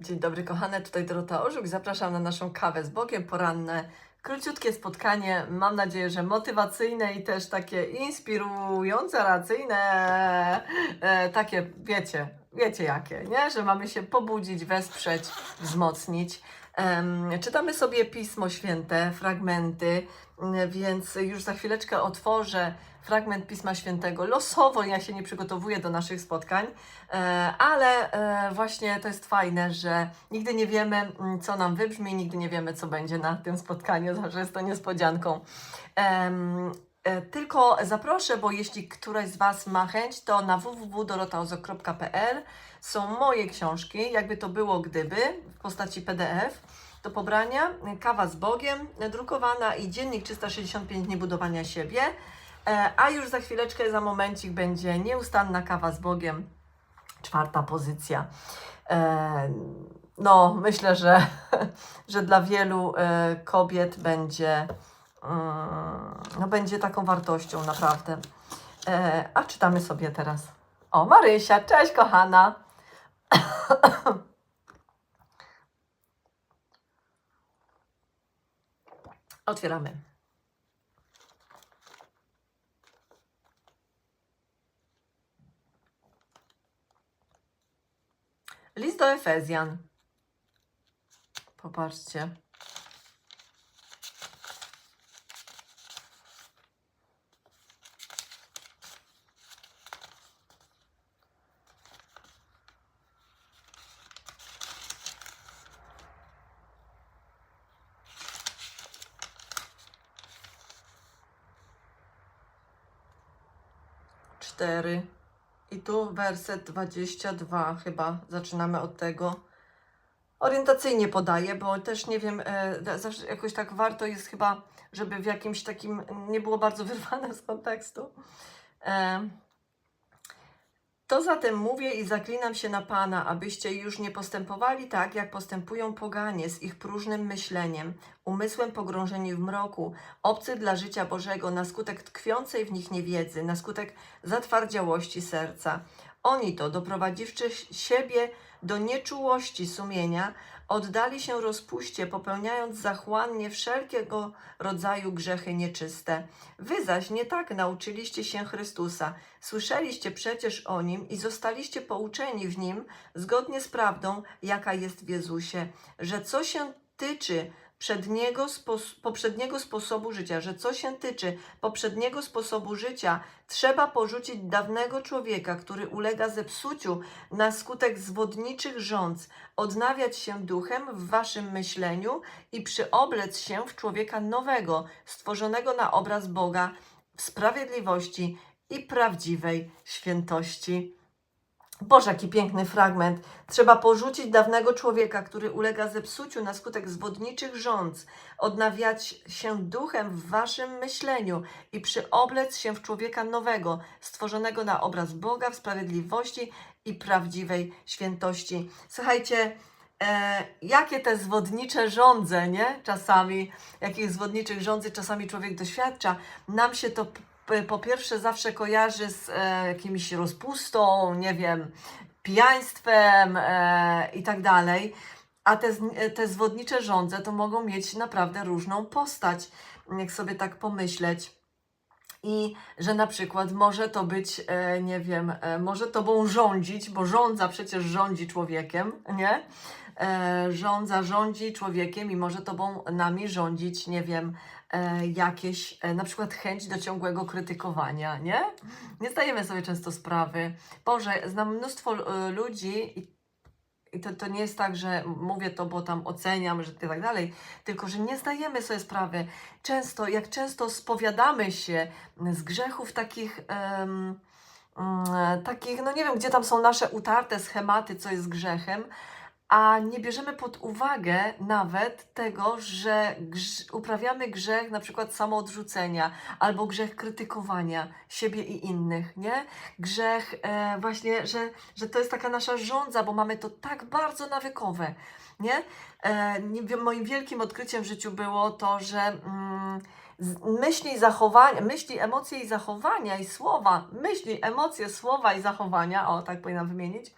Dzień dobry kochane, tutaj Dorota Orzuk. Zapraszam na naszą kawę z Bogiem, poranne, króciutkie spotkanie. Mam nadzieję, że motywacyjne i też takie inspirujące, racyjne, e, takie wiecie, wiecie jakie, nie? Że mamy się pobudzić, wesprzeć, wzmocnić. Czytamy sobie Pismo Święte, fragmenty, m, więc już za chwileczkę otworzę fragment Pisma Świętego. Losowo ja się nie przygotowuję do naszych spotkań, e, ale e, właśnie to jest fajne, że nigdy nie wiemy, mm, co nam wybrzmi, nigdy nie wiemy, co będzie na tym spotkaniu, zawsze jest to niespodzianką. E, Tylko zaproszę, bo jeśli któraś z Was ma chęć, to na www.dorotaozok.pl są moje książki, jakby to było gdyby, w postaci PDF do pobrania. Kawa z Bogiem, drukowana i dziennik 365 dni budowania siebie. E, A już za chwileczkę, za momencik będzie nieustanna kawa z Bogiem, czwarta pozycja. E, No, myślę, że, że dla wielu kobiet będzie, no, będzie taką wartością naprawdę. E, A czytamy sobie teraz. O, Marysia, cześć kochana. Otwieramy. List do Efezjan. Popatrzcie. Cztery. I tu werset 22 chyba. Zaczynamy od tego. Orientacyjnie podaję, bo też nie wiem, e, zawsze jakoś tak warto jest chyba, żeby w jakimś takim, nie było bardzo wyrwane z kontekstu. E, to zatem mówię i zaklinam się na Pana, abyście już nie postępowali tak, jak postępują poganie z ich próżnym myśleniem, umysłem pogrążeni w mroku, obcy dla życia Bożego, na skutek tkwiącej w nich niewiedzy, na skutek zatwardziałości serca. Oni to, doprowadziwszy siebie do nieczułości sumienia, oddali się rozpuście, popełniając zachłannie wszelkiego rodzaju grzechy nieczyste. Wy zaś nie tak nauczyliście się Chrystusa. Słyszeliście przecież o Nim i zostaliście pouczeni w Nim, zgodnie z prawdą, jaka jest w Jezusie, że co się tyczy przedniego spos- poprzedniego sposobu życia, że co się tyczy poprzedniego sposobu życia, trzeba porzucić dawnego człowieka, który ulega zepsuciu na skutek zwodniczych rządz, odnawiać się duchem w waszym myśleniu i przyoblec się w człowieka nowego, stworzonego na obraz Boga w sprawiedliwości i prawdziwej świętości. Boże, jaki piękny fragment. Trzeba porzucić dawnego człowieka, który ulega zepsuciu na skutek zwodniczych rządz, odnawiać się duchem w waszym myśleniu i przyoblec się w człowieka nowego, stworzonego na obraz Boga w sprawiedliwości i prawdziwej świętości. Słuchajcie, e, jakie te zwodnicze rządze, nie? Czasami, jakich zwodniczych rządzy czasami człowiek doświadcza. Nam się to po pierwsze zawsze kojarzy z e, jakimś rozpustą, nie wiem, pijaństwem e, i tak dalej. A te, te zwodnicze rządze to mogą mieć naprawdę różną postać, jak sobie tak pomyśleć. I że na przykład może to być, e, nie wiem, e, może tobą rządzić, bo rządza przecież rządzi człowiekiem, nie? E, rządza rządzi człowiekiem i może tobą nami rządzić, nie wiem, e, jakieś e, na przykład chęć do ciągłego krytykowania, nie? Nie zdajemy sobie często sprawy. Boże, znam mnóstwo ludzi i i to, to nie jest tak, że mówię to, bo tam oceniam, że tak dalej, tylko że nie zdajemy sobie sprawy. Często, jak często spowiadamy się z grzechów takich, em, mm, takich, no nie wiem, gdzie tam są nasze utarte schematy, co jest grzechem, a nie bierzemy pod uwagę nawet tego, że grz uprawiamy grzech na przykład samoodrzucenia albo grzech krytykowania siebie i innych, nie? Grzech e, właśnie, że, że to jest taka nasza żądza, bo mamy to tak bardzo nawykowe, nie? E, moim wielkim odkryciem w życiu było to, że mm, myśli, zachowania, myśli, emocje i zachowania i słowa, myśli, emocje, słowa i zachowania, o tak powinnam wymienić,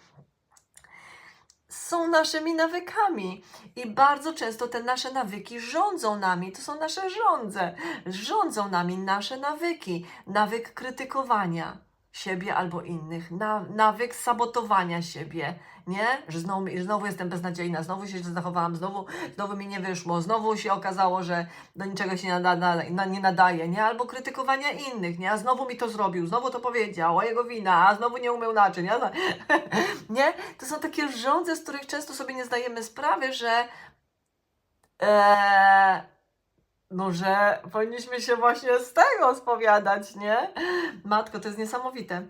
są naszymi nawykami. I bardzo często te nasze nawyki rządzą nami. To są nasze żądze. Rządzą nami nasze nawyki. Nawyk krytykowania siebie albo innych, na, nawyk sabotowania siebie, nie? Że znowu, znowu jestem beznadziejna, znowu się zachowałam, znowu, znowu mi nie wyszło, znowu się okazało, że do niczego się nada, na, nie nadaje, nie? Albo krytykowania innych, nie? A znowu mi to zrobił, znowu to powiedział, a jego wina, a znowu nie umył naczyń, nie? To są takie rządze, z których często sobie nie zdajemy sprawy, że Eee, no, że powinniśmy się właśnie z tego spowiadać, nie? Matko, to jest niesamowite.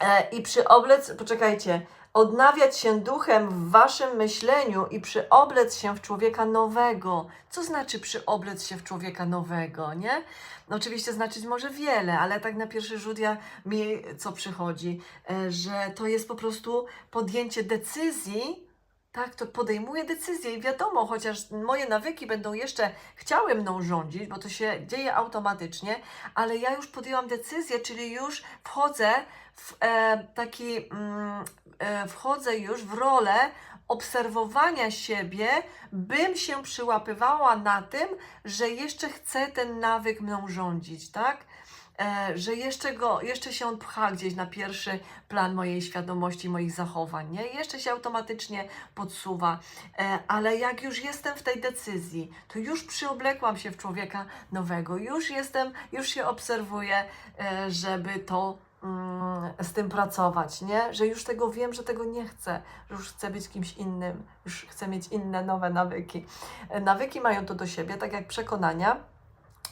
E, I przyoblec, poczekajcie, odnawiać się duchem w waszym myśleniu i przyoblec się w człowieka nowego. Co znaczy przyoblec się w człowieka nowego, nie? No, oczywiście znaczyć może wiele, ale tak na pierwszy rzut ja, mi co przychodzi, e, że to jest po prostu podjęcie decyzji, tak, to podejmuję decyzję i wiadomo, chociaż moje nawyki będą jeszcze chciały mną rządzić, bo to się dzieje automatycznie, ale ja już podjęłam decyzję, czyli już wchodzę w e, taki, mm, e, wchodzę już w rolę obserwowania siebie, bym się przyłapywała na tym, że jeszcze chcę ten nawyk mną rządzić, tak? E, że jeszcze go, jeszcze się on pcha gdzieś na pierwszy plan mojej świadomości, moich zachowań, nie? Jeszcze się automatycznie podsuwa, e, ale jak już jestem w tej decyzji, to już przyoblekłam się w człowieka nowego, już jestem, już się obserwuję, e, żeby to mm, z tym pracować, nie? Że już tego wiem, że tego nie chcę, że już chcę być kimś innym, już chcę mieć inne, nowe nawyki. Nawyki mają to do siebie, tak jak przekonania,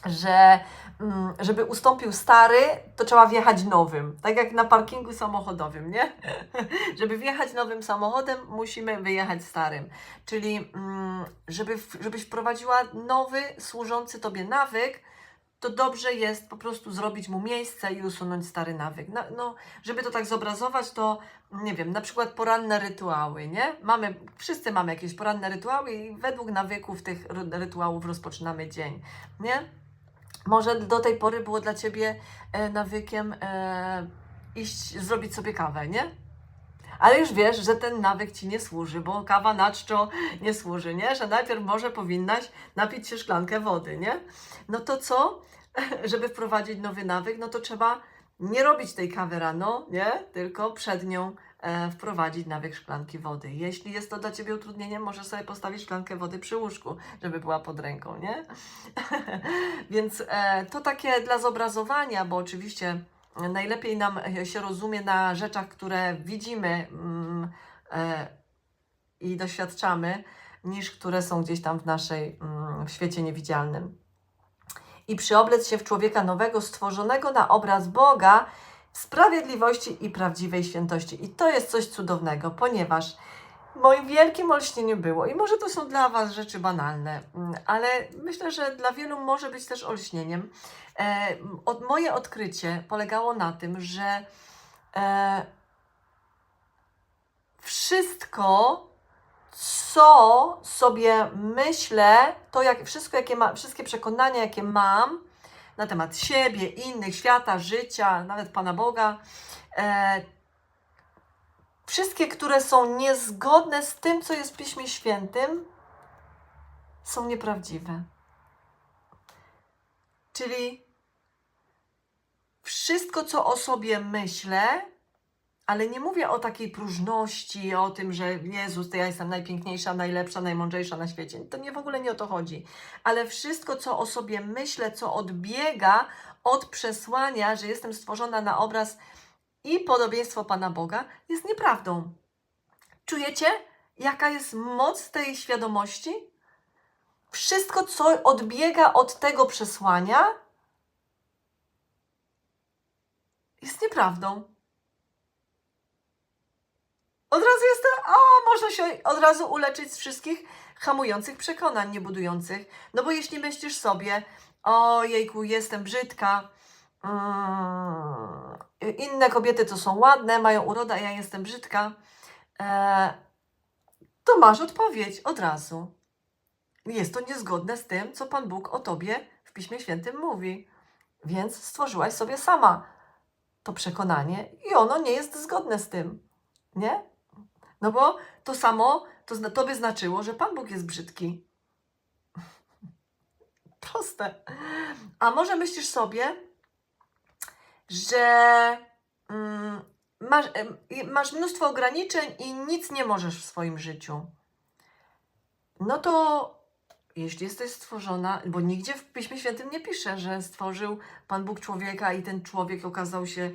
że mm, żeby ustąpił stary, to trzeba wjechać nowym. Tak jak na parkingu samochodowym, nie? żeby wjechać nowym samochodem, musimy wyjechać starym. Czyli mm, żeby, żebyś wprowadziła nowy, służący Tobie nawyk, to dobrze jest po prostu zrobić mu miejsce i usunąć stary nawyk. No, no, żeby to tak zobrazować, to nie wiem, na przykład poranne rytuały, nie? Mamy, wszyscy mamy jakieś poranne rytuały i według nawyków tych ry- rytuałów rozpoczynamy dzień, nie? Może do tej pory było dla Ciebie e, nawykiem e, iść, zrobić sobie kawę, nie? Ale już wiesz, że ten nawyk Ci nie służy, bo kawa na czczo nie służy, nie? Że najpierw może powinnaś napić się szklankę wody, nie? No to co? Żeby wprowadzić nowy nawyk, no to trzeba nie robić tej kawy rano, nie? Tylko przed nią wprowadzić nawyk szklanki wody. Jeśli jest to dla Ciebie utrudnieniem, możesz sobie postawić szklankę wody przy łóżku, żeby była pod ręką, nie? Więc e, to takie dla zobrazowania, bo oczywiście najlepiej nam e, się rozumie na rzeczach, które widzimy mm, e, i doświadczamy, niż które są gdzieś tam w naszej mm, w świecie niewidzialnym. I przyoblec się w człowieka nowego, stworzonego na obraz Boga, sprawiedliwości i prawdziwej świętości. I to jest coś cudownego, ponieważ moim wielkim olśnieniu było, i może to są dla Was rzeczy banalne, mm, ale myślę, że dla wielu może być też olśnieniem. E, od, moje odkrycie polegało na tym, że e, wszystko, co sobie myślę, to jak, wszystko, jakie ma, wszystkie przekonania, jakie mam na temat siebie, innych, świata, życia, nawet Pana Boga, e, wszystkie, które są niezgodne z tym, co jest w Piśmie Świętym, są nieprawdziwe. Czyli wszystko, co o sobie myślę, ale nie mówię o takiej próżności, o tym, że Jezus, to ja jestem najpiękniejsza, najlepsza, najmądrzejsza na świecie. To nie w ogóle nie o to chodzi. Ale wszystko, co o sobie myślę, co odbiega od przesłania, że jestem stworzona na obraz i podobieństwo Pana Boga, jest nieprawdą. Czujecie, jaka jest moc tej świadomości? Wszystko, co odbiega od tego przesłania, jest nieprawdą. Od razu jestem, a można się od razu uleczyć z wszystkich hamujących przekonań, niebudujących. No bo jeśli myślisz sobie, o jejku, jestem brzydka, mm, inne kobiety to są ładne, mają urodę, a ja jestem brzydka, e, to masz odpowiedź od razu. Jest to niezgodne z tym, co Pan Bóg o tobie w Piśmie Świętym mówi. Więc stworzyłaś sobie sama to przekonanie i ono nie jest zgodne z tym. Nie? No bo to samo, to, to by znaczyło, że Pan Bóg jest brzydki. Proste. A może myślisz sobie, że mm, masz, masz mnóstwo ograniczeń i nic nie możesz w swoim życiu. No to jeśli jesteś stworzona, bo nigdzie w Piśmie Świętym nie pisze, że stworzył Pan Bóg człowieka i ten człowiek okazał się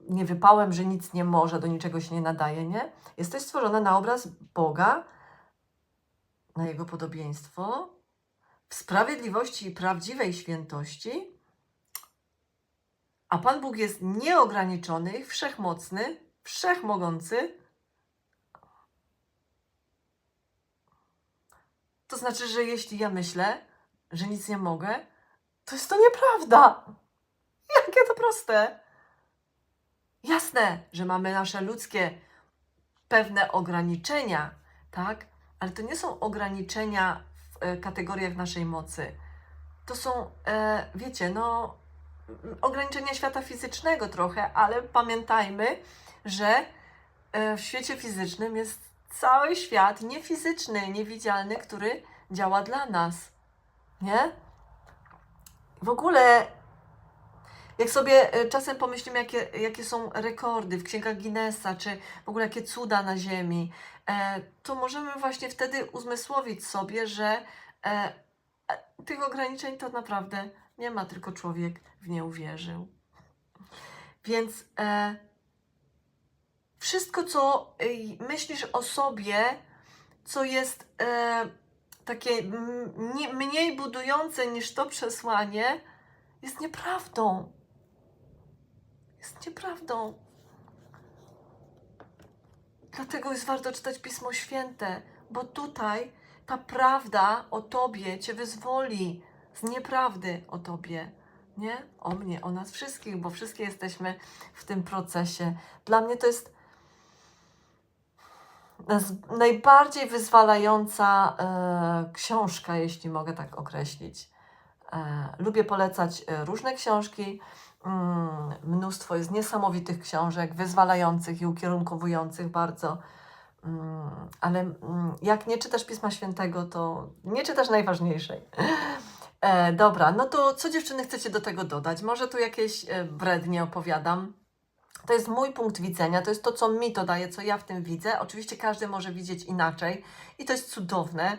niewypałem, że nic nie może, do niczego się nie nadaje, nie? Jesteś stworzona na obraz Boga, na Jego podobieństwo, w sprawiedliwości i prawdziwej świętości, a Pan Bóg jest nieograniczony, wszechmocny, wszechmogący. To znaczy, że jeśli ja myślę, że nic nie mogę, to jest to nieprawda. Jakie to proste. Jasne, że mamy nasze ludzkie pewne ograniczenia, tak? Ale to nie są ograniczenia w e, kategoriach naszej mocy. To są, e, wiecie, no, m, ograniczenia świata fizycznego trochę, ale pamiętajmy, że e, w świecie fizycznym jest cały świat niefizyczny, niewidzialny, który działa dla nas. Nie? W ogóle jak sobie e, czasem pomyślimy, jakie, jakie są rekordy w księgach Guinnessa, czy w ogóle jakie cuda na Ziemi, e, to możemy właśnie wtedy uzmysłowić sobie, że e, tych ograniczeń to naprawdę nie ma, tylko człowiek w nie uwierzył. Więc wszystko, co e, myślisz o sobie, co jest takie mniej budujące niż to przesłanie, jest nieprawdą. Jest nieprawdą. Dlatego jest warto czytać Pismo Święte, bo tutaj ta prawda o Tobie Cię wyzwoli z nieprawdy o Tobie. Nie? O mnie, o nas wszystkich, bo wszystkie jesteśmy w tym procesie. Dla mnie to jest najbardziej wyzwalająca e, książka, jeśli mogę tak określić. E, lubię polecać e, różne książki. Mm, mnóstwo jest niesamowitych książek, wyzwalających i ukierunkowujących bardzo. Mm, ale mm, jak nie czytasz Pisma Świętego, to nie czytasz najważniejszej. E, dobra, no to co dziewczyny chcecie do tego dodać? Może tu jakieś e, brednie opowiadam. To jest mój punkt widzenia, to jest to, co mi to daje, co ja w tym widzę. Oczywiście każdy może widzieć inaczej i to jest cudowne.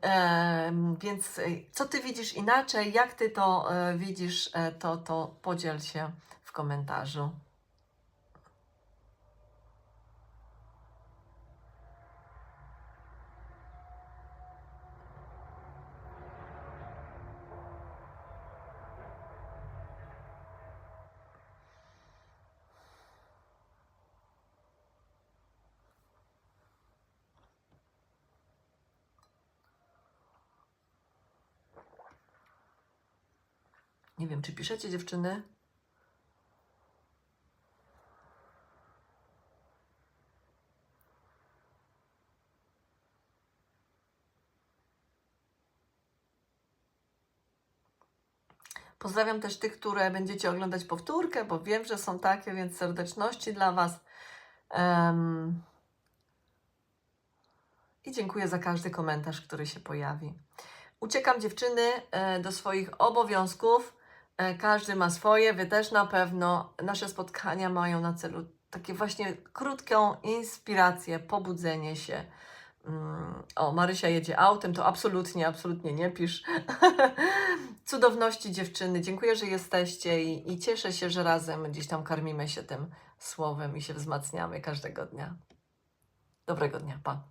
Em, więc e, co ty widzisz inaczej, jak ty to e, widzisz, e, to, to podziel się w komentarzu. Nie wiem, czy piszecie dziewczyny? Pozdrawiam też tych, które będziecie oglądać powtórkę, bo wiem, że są takie, więc serdeczności dla Was. Em, I dziękuję za każdy komentarz, który się pojawi. Uciekam dziewczyny e, do swoich obowiązków. E, Każdy ma swoje, wy też na pewno. Nasze spotkania mają na celu takie właśnie krótką inspirację, pobudzenie się. Mm, O, Marysia jedzie autem, to absolutnie, absolutnie nie pisz. Cudowności dziewczyny, dziękuję, że jesteście i, i cieszę się, że razem gdzieś tam karmimy się tym słowem i się wzmacniamy każdego dnia. Dobrego dnia, pa.